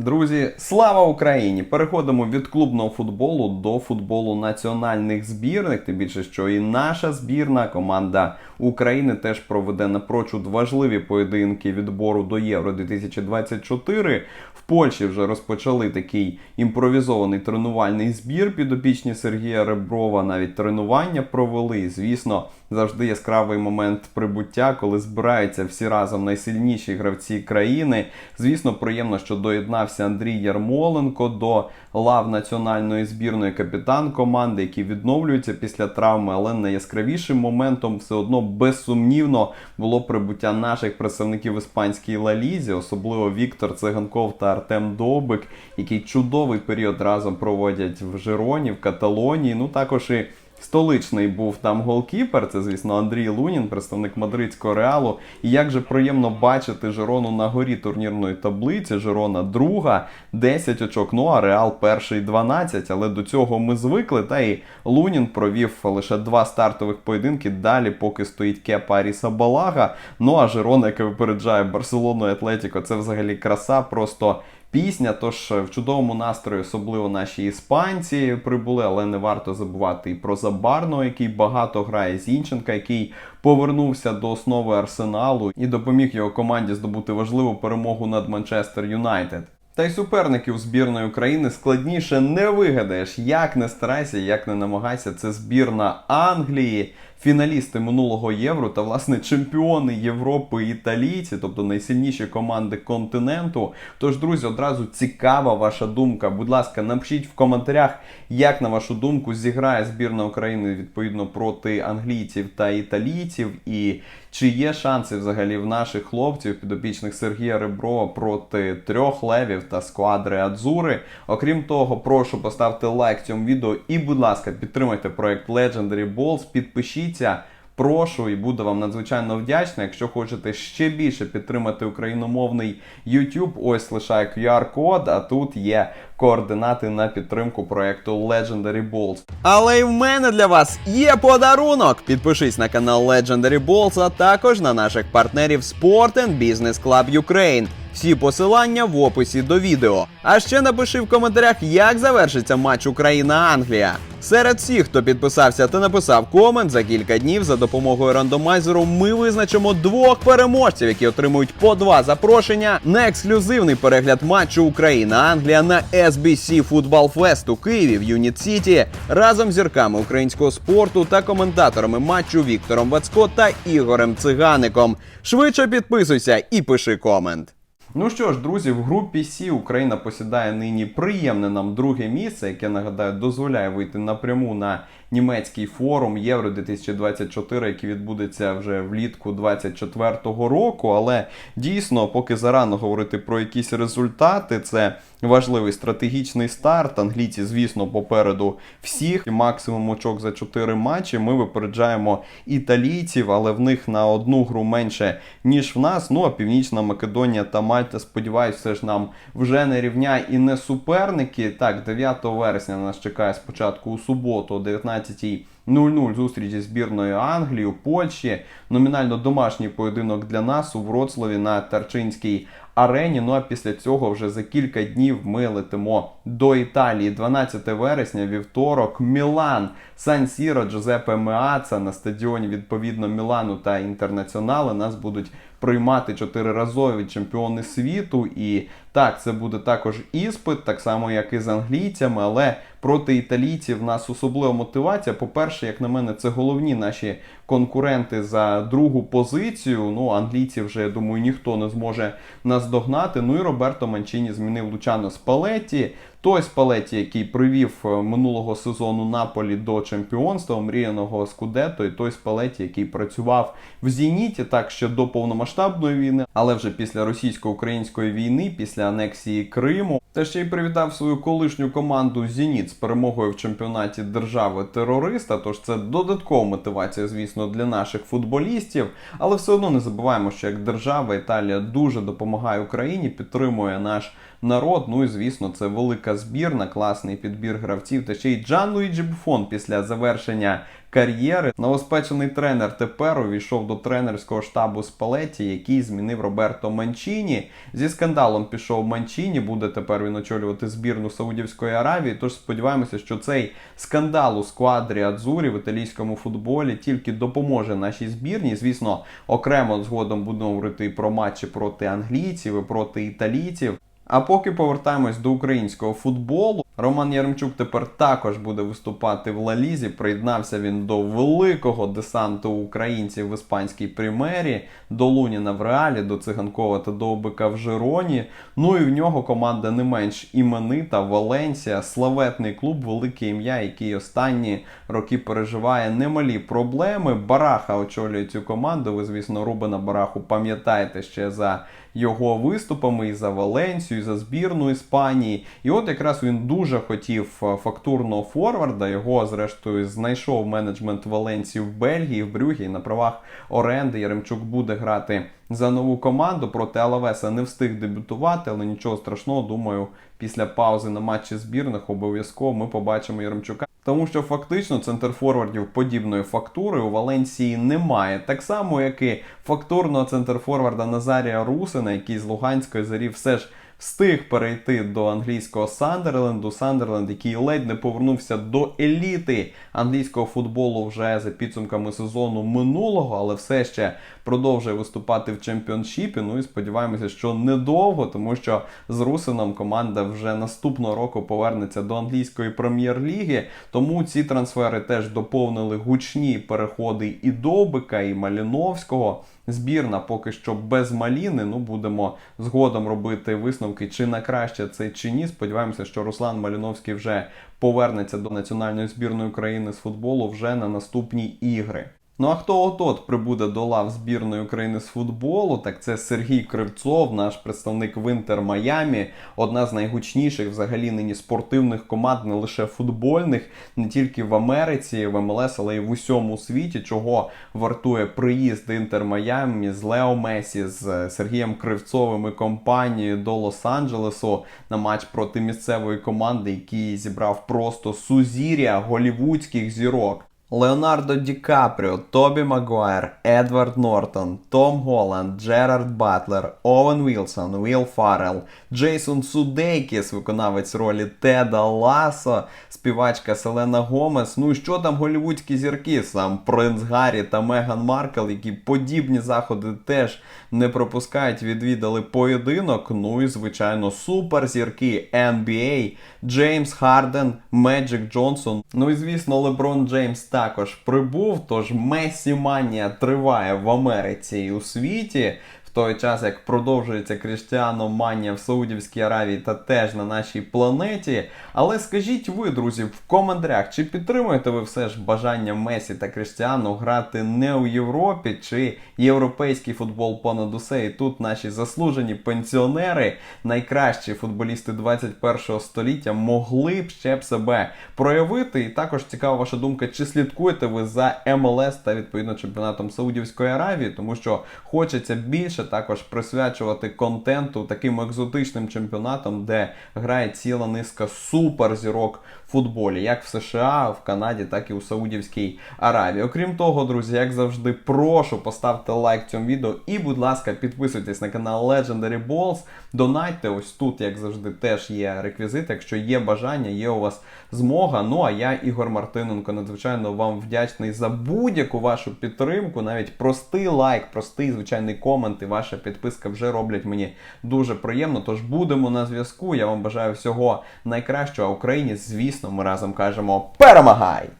Друзі, слава Україні! Переходимо від клубного футболу до футболу національних збірних. Тим більше, що і наша збірна команда України теж проведе напрочуд важливі поєдинки відбору до Євро 2024. В Польщі вже розпочали такий імпровізований тренувальний збір підопічні Сергія Реброва. Навіть тренування провели. Звісно, завжди яскравий момент прибуття, коли збираються всі разом найсильніші гравці країни. Звісно, приємно, що доєднався Андрій Ярмоленко до лав національної збірної капітан команди, який відновлюється після травми, але найяскравішим моментом все одно безсумнівно було прибуття наших представників іспанській лалізі, особливо Віктор Циганков та Артем Довбик, який чудовий період разом проводять в Жироні, в Каталонії. Ну також і Столичний був там голкіпер, це, звісно, Андрій Лунін, представник мадридського реалу. І як же приємно бачити Жирону на горі турнірної таблиці. Жирона друга, 10 очок. Ну а Реал перший 12. Але до цього ми звикли. Та і Лунін провів лише два стартових поєдинки. Далі, поки стоїть Кепа Аріса Балага. Ну а Жирона, яка випереджає Барселону і Атлетіко, це взагалі краса. Просто пісня. Тож в чудовому настрої, особливо наші іспанці прибули, але не варто забувати і про Забарного, який багато грає Зінченка, який повернувся до основи арсеналу і допоміг його команді здобути важливу перемогу над Манчестер Юнайтед. Та й суперників збірної України складніше не вигадаєш, як не старайся, як не намагайся. Це збірна Англії, фіналісти минулого євро та власне чемпіони Європи італійці, тобто найсильніші команди континенту. Тож, друзі, одразу цікава ваша думка. Будь ласка, напишіть в коментарях, як на вашу думку зіграє збірна України відповідно проти англійців та італійців, і чи є шанси взагалі в наших хлопців, підопічних Сергія Реброва проти трьох левів та сквадри Адзури. Окрім того, прошу поставити лайк цьому відео і, будь ласка, підтримайте проект Legendary Balls, підпишіться. Прошу і буду вам надзвичайно вдячний. Якщо хочете ще більше підтримати україномовний YouTube, ось лишає QR-код, а тут є координати на підтримку проекту Legendary Balls. Але й в мене для вас є подарунок. Підпишись на канал Legendary Balls, а також на наших партнерів Sport and Business Club Ukraine. Всі посилання в описі до відео. А ще напиши в коментарях, як завершиться матч Україна-Англія. Серед всіх, хто підписався та написав комент за кілька днів за допомогою рандомайзеру, ми визначимо двох переможців, які отримують по два запрошення на ексклюзивний перегляд матчу Україна-Англія на SBC Football Fest у Києві в Юніт Сіті разом з зірками українського спорту та коментаторами матчу Віктором Вацько та Ігорем Цигаником. Швидше підписуйся і пиши комент. Ну що ж, друзі, в групі Сі Україна посідає нині приємне нам друге місце, яке нагадаю дозволяє вийти напряму на німецький форум Євро 2024, який відбудеться вже влітку 2024 року. Але дійсно, поки зарано говорити про якісь результати, це важливий стратегічний старт. Англійці, звісно, попереду всіх. Максимум очок за 4 матчі. Ми випереджаємо італійців, але в них на одну гру менше, ніж в нас. Ну а Північна Македонія та Мальта, сподіваюсь, все ж нам вже не рівня і не суперники. Так, 9 вересня нас чекає спочатку у суботу, о 19 0-0 зустріч зі збірною Англії, у Польщі. Номінально домашній поєдинок для нас у Вроцлаві на Тарчинській арені. Ну а після цього вже за кілька днів ми летимо до Італії. 12 вересня, вівторок, Мілан, Сан Сіро, Джузепе Меаца на стадіоні відповідно Мілану та Інтернаціонали нас будуть приймати чотириразові чемпіони світу. І так, це буде також іспит, так само як і з англійцями, але проти італійців в нас особлива мотивація. По-перше, як на мене, це головні наші конкуренти за другу позицію. Ну, англійців вже, я думаю, ніхто не зможе наздогнати. Ну і Роберто Манчині змінив Лучано Спалетті. Той Спалетті, який привів е, минулого сезону Наполі до чемпіонства, омріяного Скудето, і той Спалетті, який працював в Зеніті, так ще до повномасштабної війни, але вже після російсько-української війни, після анексії Криму. Та ще й привітав свою колишню команду Зеніт з перемогою в чемпіонаті держави терориста. Тож це додаткова мотивація, звісно, для наших футболістів. Але все одно не забуваємо, що як держава Італія дуже допомагає Україні, підтримує наш народ. Ну і звісно, це велика збірна, класний підбір гравців. Та ще й Джан Луїджі Буфон після завершення кар'єри. Новоспечений тренер тепер увійшов до тренерського штабу Спалеті, який змінив Роберто Манчіні. Зі скандалом пішов Манчіні. Буде тепер він очолювати збірну Саудівської Аравії. Тож сподіваємося, що цей скандал у сквадрі Адзурі в італійському футболі тільки допоможе нашій збірні. Звісно, окремо згодом будемо говорити і про матчі проти англійців і проти італійців. А поки повертаємось до українського футболу, Роман Яремчук тепер також буде виступати в Лалізі. Приєднався він до великого десанту українців в іспанській прем'єрі, до Луніна в Реалі, до Циганкова та Довбика в Жироні. Ну і в нього команда не менш іменита Валенсія, славетний клуб, велике ім'я, який останні роки переживає немалі проблеми. Бараха очолює цю команду. Ви, звісно, Рубена Бараху пам'ятаєте ще за його виступами і за Валенсію, і за збірну Іспанії. І от якраз він дуже хотів е, фактурного форварда. Його, зрештою, знайшов менеджмент Валенсії в Бельгії, в Брюгі на правах оренди. Яремчук буде грати за нову команду. Проти Алавеса не встиг дебютувати, але нічого страшного. Думаю, після паузи на матчі збірних обов'язково ми побачимо Яремчука. Тому що фактично центр форвардів подібної фактури у Валенсії немає. Так само, як і фактурного центр форварда Назарія Русина, який з Луганської зарі все ж встиг перейти до англійського Сандерленду. Сандерленд, який ледь не повернувся до еліти англійського футболу вже за підсумками сезону минулого, але все ще продовжує виступати в чемпіоншіпі. Ну і сподіваємося, що недовго, тому що з Русином команда вже наступного року повернеться до англійської прем'єр-ліги. Тому ці трансфери теж доповнили гучні переходи і Довбика, і Маліновського. Збірна поки що без маліни. Ну будемо згодом робити висновки, чи на краще це чи ні. Сподіваємося, що Руслан Маліновський вже повернеться до національної збірної України з футболу вже на наступні ігри. Ну а хто от-от прибуде до лав збірної України з футболу? Так це Сергій Кривцов, наш представник в Інтер Майамі, одна з найгучніших взагалі нині спортивних команд, не лише футбольних, не тільки в Америці, в МЛС, але й в усьому світі, чого вартує приїзд Інтер Майамі з Лео Месі, з Сергієм Кривцовим і компанією до Лос-Анджелесу на матч проти місцевої команди, який зібрав просто сузір'я голівудських зірок. Леонардо Ді Капріо, Тобі Магуайр, Едвард Нортон, Том Голланд, Джерард Батлер, Овен Вілсон, Уіл Фаррелл, Джейсон Судейкіс, виконавець ролі Теда Ласо, співачка Селена Гомес. Ну і що там голівудські зірки? Сам принц Гаррі та Меган Маркл, які подібні заходи теж не пропускають, відвідали поєдинок. Ну і звичайно, суперзірки NBA, Джеймс Харден, Меджик Джонсон. Ну і звісно, Леброн Джеймс також прибув. Тож Месі Манія триває в Америці і у світі. В той час, як продовжується Кріштіано Манія в Саудівській Аравії та теж на нашій планеті. Але скажіть ви, друзі, в коментарях, чи підтримуєте ви все ж бажання Месі та Кріштіану грати не у Європі, чи європейський футбол понад усе? І тут наші заслужені пенсіонери, найкращі футболісти 21-го століття, могли б ще б себе проявити. І також цікава ваша думка, чи слідкуєте ви за МЛС та відповідно чемпіонатом Саудівської Аравії, тому що хочеться більше також присвячувати контенту таким екзотичним чемпіонатам, де грає ціла низка суперзірок в футболі, як в США, в Канаді, так і у Саудівській Аравії. Окрім того, друзі, як завжди, прошу поставте лайк цьому відео і, будь ласка, підписуйтесь на канал Legendary Balls. Донайте ось тут, як завжди, теж є реквізит. Якщо є бажання, є у вас змога. Ну а я, Ігор Мартиненко, надзвичайно вам вдячний за будь-яку вашу підтримку. Навіть простий лайк, простий звичайний комент ваша підписка вже роблять мені дуже приємно. Тож будемо на зв'язку. Я вам бажаю всього найкращого. А Україні, звісно, ми разом кажемо перемагай!